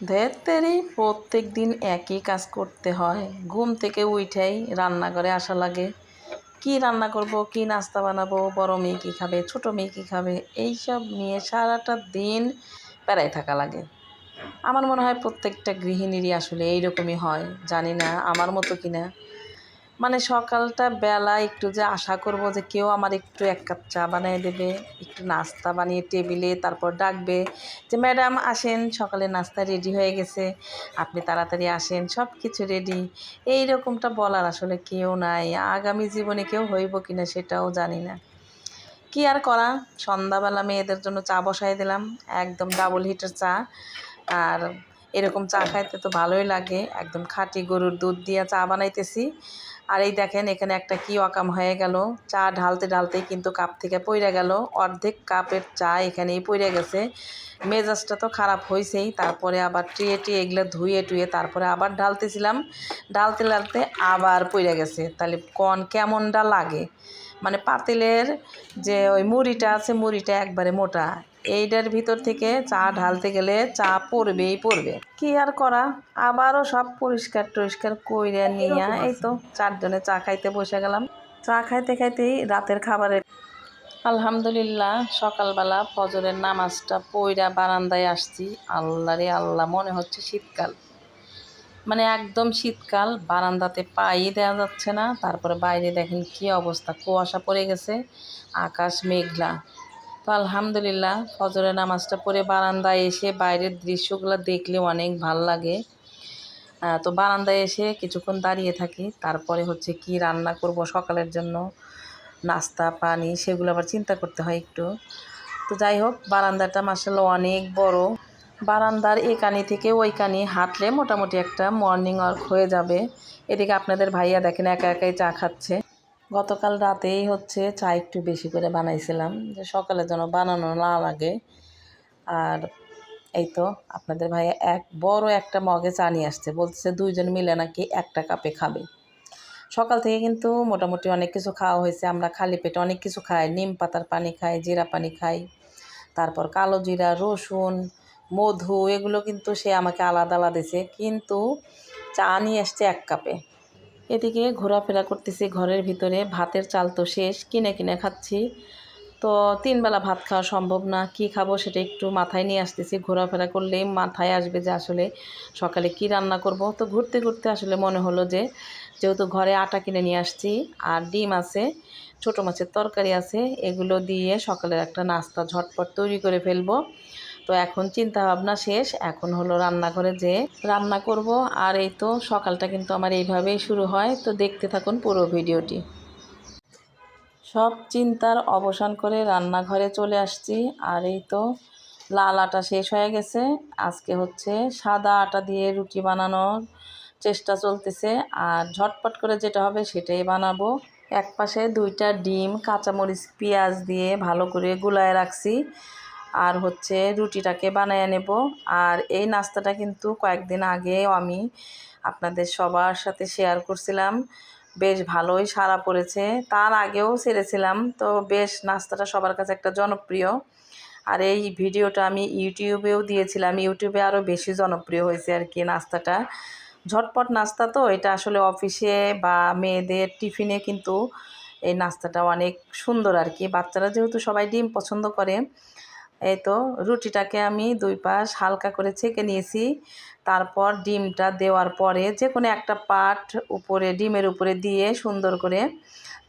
ধেত্তেরি প্রত্যেক দিন একই কাজ করতে হয়। ঘুম থেকে উঠেই রান্নাঘরে আসা লাগে। কি রান্না করব, কি নাস্তা বানাবো, বড় মেয়ে কী খাবে, ছোটো মেয়ে কী খাবে, এইসব নিয়ে সারাটা দিন প্যারায় থাকা লাগে। আমার মনে হয় প্রত্যেকটা গৃহিণীরই আসলে এইরকমই হয়। জানি না, আমার মতো কি না মানে সকালটা বেলা একটু যে আশা করব যে কেউ আমার একটু এক কাপ চা বানিয়ে দেবে, একটু নাস্তা বানিয়ে টেবিলে তারপর ডাকবে যে, ম্যাডাম, আসেন, সকালে নাস্তা রেডি হয়ে গেছে, আপনি তাড়াতাড়ি আসেন সব কিছু রেডি। এই রকমটা বলার আসলে কেউ নাই, আগামী জীবনে কেউ হইব কিনা সেটাও জানি না। কি আর করা? সন্ধ্যাবেলা মেয়েদের জন্য চা বসাই দিলাম, একদম ডাবল হিটের চা, আর এরকম চা খাইতে তো ভালোই লাগে, একদম খাঁটি গরুর দুধ দিয়ে চা বানাইতেছি। আর এই দেখেন, এখানে একটা কি অকাম হয়ে গেল। চা ঢালতে ঢালতেই কিন্তু কাপ থেকে পইরা গেল। অর্ধেক কাপের চা এখানেই পইরে গেছে। মেজাজটা তো খারাপ হয়েছেই তারপরে আবার ট্রিয়ে টিয়ে এগুলো ধুয়ে টুয়ে তারপরে আবার ঢালতেছিলাম। ঢালতে ঢালতে আবার পইরে গেছে। তাহলে কন কেমনটা লাগে? মানে পাতিলের যে ওই মুড়িটা আছে, মুড়িটা একবারে মোটা। এইটার ভিতর থেকে চা ঢালতে গেলে চা পড়বেই পড়বে। কি আর করা? আবারও সব পরিষ্কার টরিষ্কার কইরে নিয়ে এই তো চারজনে চা খাইতে বসে গেলাম। চা খাইতে খাইতেই রাতের খাবারের আলহামদুলিল্লাহ সকালবেলা ফজরের নামাজটা পইরা বারান্দায় আসছি। আল্লাহ রে আল্লাহ, মনে হচ্ছে শীতকাল। মানে একদম শীতকাল, বারান্দাতে পাই দেওয়া যাচ্ছে না। তারপরে বাইরে দেখেন কি অবস্থা, কুয়াশা পড়ে গেছে, আকাশ মেঘলা। তো আলহামদুলিল্লাহ, ফজরের নামাজটা পড়ে বারান্দায় এসে বাইরের দৃশ্যগুলো দেখলে অনেক ভালো লাগে। তো বারান্দায় এসে কিছুক্ষণ দাঁড়িয়ে থাকি, তারপরে হচ্ছে কি রান্না করব সকালের জন্য। নাস্তা, পানি, সেগুলো আবার চিন্তা করতে হয় একটু। তো যাই হোক, বারান্দাটা মাসাল অনেক বড়। বারান্দার এ কানি থেকে ওই কানি হাঁটলে মোটামুটি একটা মর্নিং ওয়ার্ক হয়ে যাবে। এদিকে আপনাদের ভাইয়া দেখেন একা একাই চা খাচ্ছে। গতকাল রাতেই হচ্ছে চা একটু বেশি করে বানাইছিলাম, যে সকালে যেন বানানো না লাগে। আর এই তো আপনাদের ভাইয়া এক বড় একটা মগে চা নিয়ে আসছে, বলতেছে দুইজন মিলে নাকি একটা কাপে খাবে। সকাল থেকে কিন্তু মোটামুটি অনেক কিছু খাওয়া হয়েছে, আমরা খালি পেটে অনেক কিছু খাই, নিম পাতার পানি খাই, জিরা পানি খাই, তারপর কালো জিরা, রসুন, মধু, এগুলো কিন্তু সে আমাকে আলাদা আলাদা দিছে, কিন্তু চা নিয়ে আসছে এক কাপে। এদিকে ঘোরাফেরা করতেছি ঘরের ভিতরে, ভাতের চাল তো শেষ, কিনে কিনে খাচ্ছি। তো তিনবেলা ভাত খাওয়া সম্ভব না, কি খাব সেটা একটু মাথায় নিয়ে আসতেছি। ঘোরাফেরা করলেই মাথায় আসবে যে আসলে সকালে কি রান্না করব। তো ঘুরতে ঘুরতে আসলে মনে হলো যে, যেহেতু ঘরে আটা কিনে নিয়ে আসছি আর ডিম আছে, ছোটো মাছের তরকারি আছে, এগুলো দিয়ে সকালের একটা নাস্তা ঝটপট তৈরি করে ফেলব। তো এখন চিন্তা ভাবনা শেষ। এখন হলো রান্নাঘরে যে রান্না করব। আর এই তো সকালটা কিন্তু আমার এইভাবেই শুরু হয়। তো দেখতে থাকুন পুরো ভিডিওটি। সব চিন্তার অবসান করে রান্নাঘরে চলে আসছি। আর এই তো লাল আটা শেষ হয়ে গেছে। আজকে হচ্ছে সাদা আটা দিয়ে রুটি বানানোর চেষ্টা চলতেছে। আর ঝটপট করে যেটা হবে সেটাই বানাবো। এক পাশে দুইটা ডিম, কাঁচামরিচ, পেঁয়াজ দিয়ে ভালো করে গুলায় রাখছি। আর হচ্ছে রুটিটাকে বানিয়ে নেব। আর এই নাস্তাটা কিন্তু কয়েকদিন আগেও আমি আপনাদের সবার সাথে শেয়ার করছিলাম। বেশ ভালোই সারা পড়েছে। তার আগেও ছেড়েছিলাম তো বেশ নাস্তাটা সবার কাছে একটা জনপ্রিয়। আর এই ভিডিওটা আমি ইউটিউবেও দিয়েছিলাম। ইউটিউবে আরও বেশি জনপ্রিয় হয়েছে আর কি নাস্তাটা। ঝটপট নাস্তা তো, এটা আসলে অফিসে বা মেয়েদের টিফিনে কিন্তু এই নাস্তাটা অনেক সুন্দর আর কি। বাচ্চারা যেহেতু সবাই ডিম পছন্দ করে এই তো রুটিটাকে আমি দুই পাশ হালকা করে ছেঁকে নিয়েছি। তারপর ডিমটা দেওয়ার পরে যে কোনো একটা পাট উপরে, ডিমের উপরে দিয়ে সুন্দর করে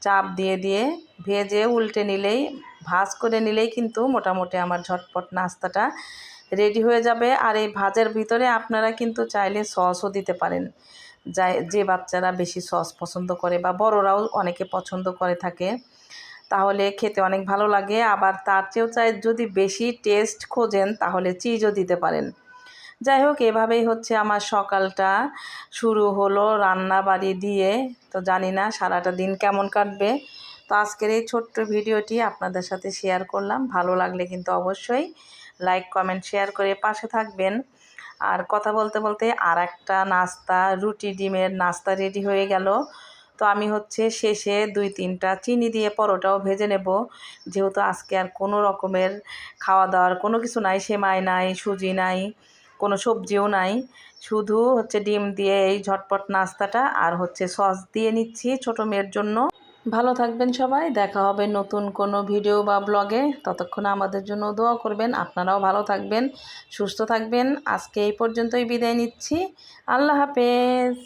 চাপ দিয়ে দিয়ে ভেজে উল্টে নিলেই, ভাজ করে নিলেই কিন্তু মোটামুটি আমার ঝটপট নাস্তাটা রেডি হয়ে যাবে। আর এই ভাজের ভিতরে আপনারা কিন্তু চাইলে সসও দিতে পারেন। যা যে বাচ্চারা বেশি সস পছন্দ করে বা বড়রাও অনেকে পছন্দ করে থাকে। তাহলে খেতে অনেক ভালো লাগে। আবার তার চেয়েও চাই যদি বেশি টেস্ট খোঁজেন, তাহলে চিজও দিতে পারেন। যাই হোক, এভাবেই হচ্ছে আমার সকালটা শুরু হলো রান্না বাড়ি দিয়ে। তো জানি না সারাটা দিন কেমন কাটবে। তো আজকের এই ছোট্ট ভিডিওটি আপনাদের সাথে শেয়ার করলাম। ভালো লাগলে কিন্তু অবশ্যই লাইক কমেন্ট শেয়ার করে পাশে থাকবেন। আর কথা বলতে বলতে আর একটা নাস্তা, রুটি, ডিমের নাস্তা রেডি হয়ে গেল। তো আমি হচ্ছে শেষে দুই, তিনটা চিনি দিয়ে পরোটাও ভেজে নেব। যেহেতু আজকে আর কোনো রকমের খাওয়া দাওয়ার কোনো কিছু নাই, সেমাই নাই, সুজি নাই, কোনো সবজিও নাই। শুধু হচ্ছে ডিম দিয়ে এই ঝটপট নাস্তাটা আর হচ্ছে সস দিয়ে নিচ্ছি ছোটো মেয়ের জন্য। ভালো থাকবেন সবাই, দেখা হবে নতুন কোনো ভিডিও বা ব্লগে। ততক্ষণ আমাদের জন্য দোয়া করবেন। আপনারাও ভালো থাকবেন, সুস্থ থাকবেন। আজকে এই পর্যন্তই বিদায় নিচ্ছি। আল্লাহ হাফেজ।